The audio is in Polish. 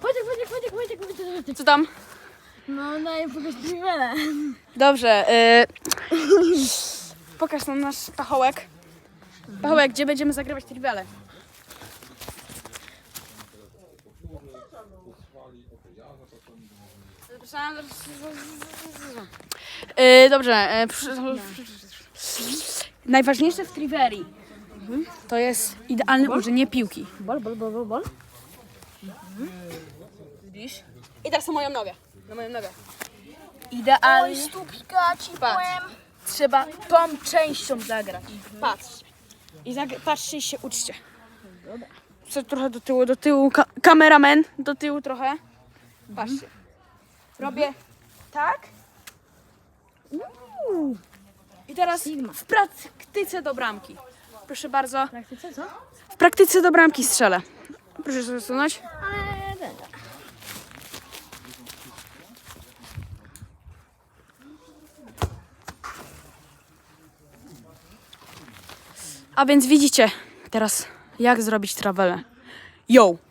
Wojtek, Wojtek, Wojtek, Wojtek, Wojtek, Wojtek. Co tam? No, daj pokaż Trivelę. Dobrze. Y... Pokaż nam nasz pachołek. Pachołek, gdzie będziemy zagrywać trivele. Y, dobrze. y, przy- Najważniejsze w Triveri to jest idealne użycie piłki. Bol, bol, bol, bol, bol. Widzisz? I teraz na moją nogę. Na moją nogę. Oj, Idealnie. stópka ci Patrz. powiem. Trzeba tą częścią zagrać. Patrz. I zag- patrzcie i się uczcie. Co trochę do tyłu, do tyłu. Ka- kameraman, do tyłu trochę. Patrzcie. Robię tak. Uuu. I teraz w praktyce do bramki. Proszę bardzo. W praktyce co? W praktyce do bramki strzelę. Proszę sobie będę. A więc widzicie teraz, jak zrobić trawelę. Yo!